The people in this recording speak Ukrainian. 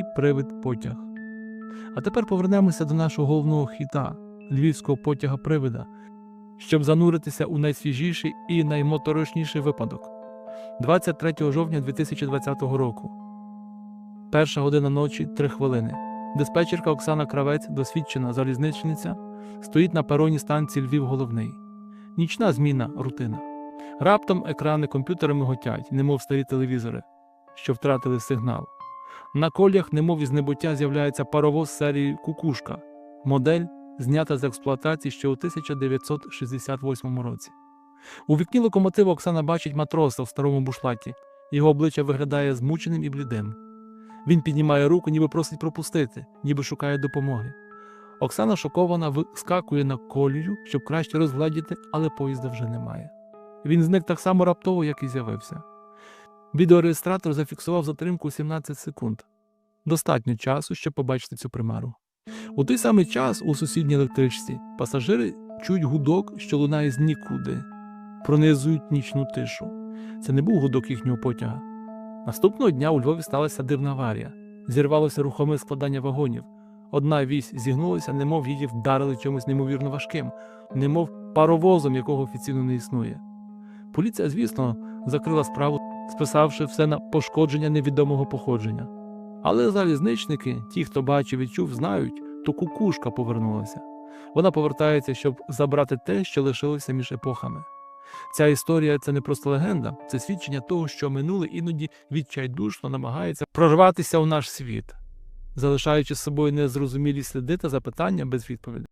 привид потяг. А тепер повернемося до нашого головного хіта львівського потяга привида, щоб зануритися у найсвіжіший і наймоторошніший випадок. 23 жовтня 2020 року. Перша година ночі 3 хвилини. Диспетчерка Оксана Кравець, досвідчена залізничниця, стоїть на пероні станції Львів головний. Нічна зміна, рутина. Раптом екрани комп'ютера миготять, немов старі телевізори, що втратили сигнал. На колях, немов із небуття, з'являється паровоз серії Кукушка, модель, знята з експлуатації ще у 1968 році. У вікні локомотива Оксана бачить матроса в старому бушлаті. Його обличчя виглядає змученим і блідим. Він піднімає руку, ніби просить пропустити, ніби шукає допомоги. Оксана шокована вискакує на колію, щоб краще розгледіти, але поїзда вже немає. Він зник так само раптово, як і з'явився. Відеореєстратор зафіксував затримку 17 секунд. Достатньо часу, щоб побачити цю примару. У той самий час у сусідній електричці пасажири чують гудок, що лунає з нікуди, пронизують нічну тишу. Це не був гудок їхнього потяга. Наступного дня у Львові сталася дивна аварія. Зірвалося рухоме складання вагонів. Одна вісь зігнулася, немов її вдарили чимось неймовірно важким, немов паровозом, якого офіційно не існує. Поліція, звісно, закрила справу, списавши все на пошкодження невідомого походження. Але залізничники, ті, хто бачив і чув, знають, то кукушка повернулася. Вона повертається, щоб забрати те, що лишилося між епохами. Ця історія це не просто легенда, це свідчення того, що минуле іноді відчайдушно намагається прорватися у наш світ, залишаючи з собою незрозумілі сліди та запитання без відповіді.